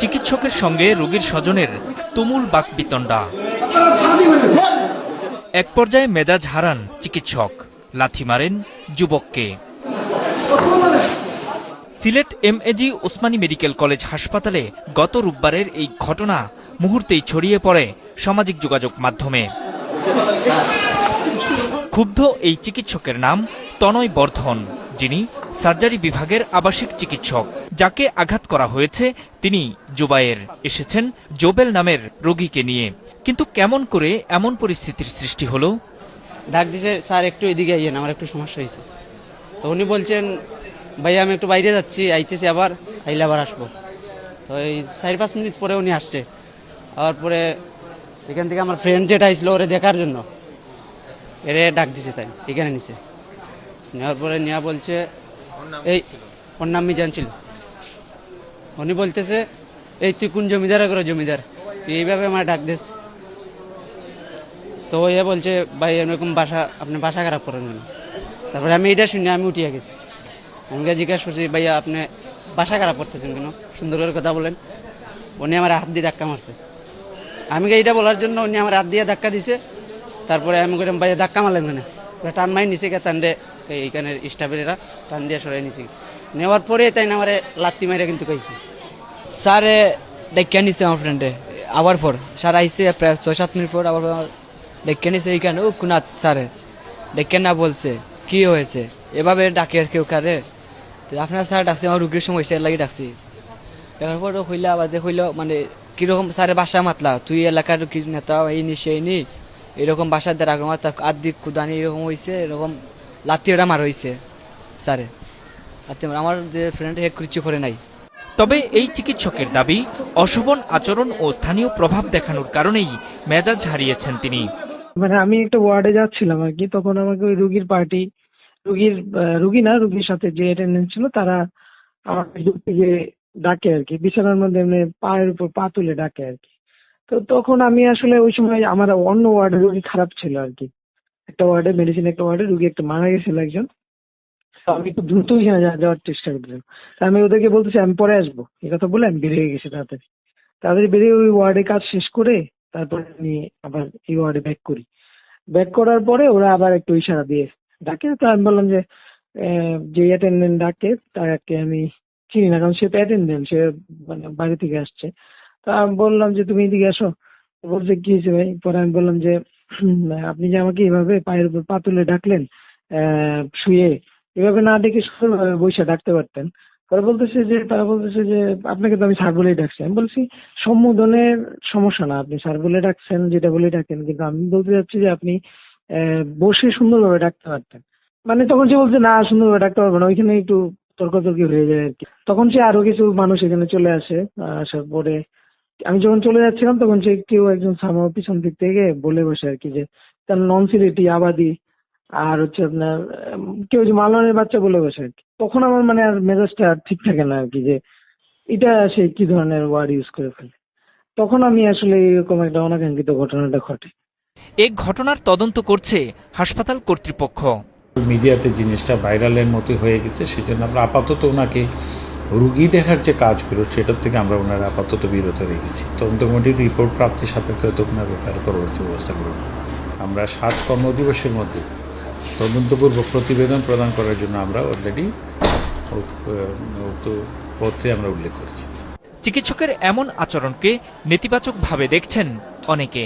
চিকিৎসকের সঙ্গে রোগীর স্বজনের তুমুল বাকবিতণ্ডা। এক পর্যায়ে মেজাজ হারান চিকিৎসক। লাথি মারেন যুবককে। Sylhet MAG Osmani medical college হাসপাতালে গত রোববারের এই ঘটনা মুহূর্তেই ছড়িয়ে পড়ে সামাজিক যোগাযোগ মাধ্যমে। ক্ষুব্ধ এই চিকিৎসকের নাম তনয় বর্ধন। যিনি সার্জারি বিভাগের আবাসিক চিকিৎসক, যাকে আঘাত করা হয়েছে, তিনি জুবায়ের এসেছেন জোবেল নামের রোগীকে নিয়ে। কিন্তু কেমন করে এমন পরিস্থিতির সৃষ্টি হলো? ডাক দিছে, স্যার, একটু এদিকে আইয়েন, আমার একটু সমস্যা হয়েছে। তো উনি বলছেন, ভাইয়া, আমি একটু বাইরে যাচ্ছি, আইতেছি আবার, আইলে আবার আসব। তো এই চার পাঁচ মিনিট পরে উনি আসছে। আবার পরে এখান থেকে আমার ফ্রেন্ড যেটা আইছিল, ওরে দেখার জন্য, এরে ডাক দিছে তাই, এখানে নিছে। নেওয়ার পরে নেওয়া বলছে এই ওর নাম মিজান ছিল। উনি বলতেছে এই তুই কোন জমিদার করে জমিদার? তুই এইভাবে আমার ডাক দিস। তো এ বলছে ভাই এরকম বাসা আপনি বাসা খারাপ করেন কেন? তারপরে আমি এটা শুনে আমি উঠিয়া গেছি। আমি গিয়ে জিজ্ঞাসা করছি ভাইয়া আপনি বাসা খারাপ করতেছেন কেন? সুন্দর করে কথা বলেন। উনি আমার হাত দিয়ে ধাক্কা মারছে। আমি এটা বলার জন্য উনি আমার হাত দিয়ে ধাক্কা দিছে। তারপরে আমি করে ভাইয়া ধাক্কা মারলেন কেন? ওরা টান মাই নিচে গে টান এইখানে স্টাফেরা টান দিয়ে সরাই নিছে। নেওয়ার পরে তাই না আমার লাত্তি মাইরা কিন্তু কইছে। স্যারে ডেকে নিছে আমার ফ্রেন্ডে আবার পর। স্যার আইসে প্রায় ছয় সাত মিনিট পর আবার ডেকে নিছে এইখানে ও কুনাথ স্যারে ডেকে না বলছে, কি হয়েছে? এভাবে ডাকে কেউ কারে? তো আপনার স্যার ডাকছে, আমার রুগীর সময় এর লাগে ডাকছি। দেখার পর হইলা আবার হইল মানে কীরকম স্যারে বাসা মাতলা? তুই এলাকার কি নেতা, এই নি সেই নি? এরকম বাসার দ্বারা আগ্রহ আদি কুদানি এরকম হয়েছে এরকম লাত্তিটা মার হয়েছে স্যারে। লাত্তি আমার যে ফ্রেন্ড হে কিছু করে নাই। তবে এই চিকিৎসকের দাবি অশোভন আচরণ ও স্থানীয় প্রভাব দেখানোর কারণেই মেজাজ হারিয়েছেন তিনি। মানে আমি একটা ওয়ার্ডে যাচ্ছিলাম আর কি তখন আমাকে ওই রুগীর পার্টি রুগীর রুগী না রুগীর সাথে যে অ্যাটেন্ডেন্স ছিল তারা আমাকে দূর থেকে ডাকে আর কি। বিছানার মধ্যে এমনি পায়ের উপর পা তুলে ডাকে আর কি। তো তখন আমি আসলে ওই সময় আমার অন্য ওয়ার্ডে রুগী খারাপ ছিল আর কি। একটা ওয়ার্ডে মেডিসিন একটা ওয়ার্ডে রুগী একটা মারা গেছিল একজন। তো আমি একটু দ্রুত ওইখানে যাওয়ার চেষ্টা করছিলাম। আমি ওদেরকে বলতেছি, আমি পরে আসব। এই কথা বলে আমি বেরিয়ে গেছি তাড়াতাড়ি। তাড়াতাড়ি বেরিয়ে ওই ওয়ার্ডে কাজ শেষ করে তারপরে আমি আবার এই ওয়ার্ডে ব্যাক করি। ব্যাক করার পরে ওরা আবার একটু ইশারা দিয়ে ডাকে। তো আমি বললাম যে যে অ্যাটেন্ডেন্ট ডাকে, তাকে আমি চিনি না, কারণ সে তো অ্যাটেন্ডেন্ট সে মানে বাইরে থেকে আসছে। তা আমি বললাম যে, তুমি এদিকে তো বলছে, কি হয়েছে ভাই? পরে আমি বললাম যে আপনি যে আমাকে এইভাবে পায়ের উপর পা তুলে ডাকলেন শুয়ে, এভাবে না ডেকে বসে ডাকতে পারতেন। তারা বলতেছে যে, তারা বলতেছে যে, আপনাকে তো আমি স্যার বলেই ডাকছি। আমি বলছি সম্বোধনের সমস্যা না, আপনি স্যার বলে ডাকছেন, যেটা বলে ডাকেন, কিন্তু আমি বলতে চাচ্ছি যে, আপনি বসে সুন্দরভাবে ডাকতে পারতেন। মানে তখন সে বলছে, না, সুন্দরভাবে ডাকতে পারব না। ওইখানে একটু তর্কাতর্কি হয়ে যায় আর কি। তখন সে আরও কিছু মানুষ এখানে চলে আসে আসার পরে আমি যখন চলে যাচ্ছিলাম তখন সে কেউ একজন আমার পিছন দিক থেকে বলে বসে আর কি যে তার নন সিলেটি আবাদি আর হচ্ছে আপনার কেউ যে মালনের বাচ্চা বলে বসে আর কি। তখন আমার মানে আর মেজাজটা আর ঠিক থাকে না আর কি যে এটা সে কি ধরনের ওয়ার্ড ইউজ করে ফেলে? তখন আমি আসলে এরকম একটা অনাকাঙ্ক্ষিত ঘটনাটা ঘটে। এই ঘটনার তদন্ত করছে হাসপাতাল কর্তৃপক্ষ। মিডিয়াতে জিনিসটা ভাইরালের মতো হয়ে গেছে সেজন্য আমরা আপাতত ওনাকে রুগী দেখার যে কাজগুলো, সেটার থেকে আমরা ওনার আপাতত বিরত রেখেছি। তদন্ত কমিটির রিপোর্ট প্রাপ্তি সাপেক্ষে তো ওনার ব্যাপারে পরবর্তী ব্যবস্থা করব আমরা ষাট কর্মদিবসের মধ্যে তদন্তপূর্বক প্রতিবেদন প্রদান করার জন্য আমরা অলরেডি পত্রে আমরা উল্লেখ করছি। চিকিৎসকের এমন আচরণকে নেতিবাচকভাবে দেখছেন অনেকে।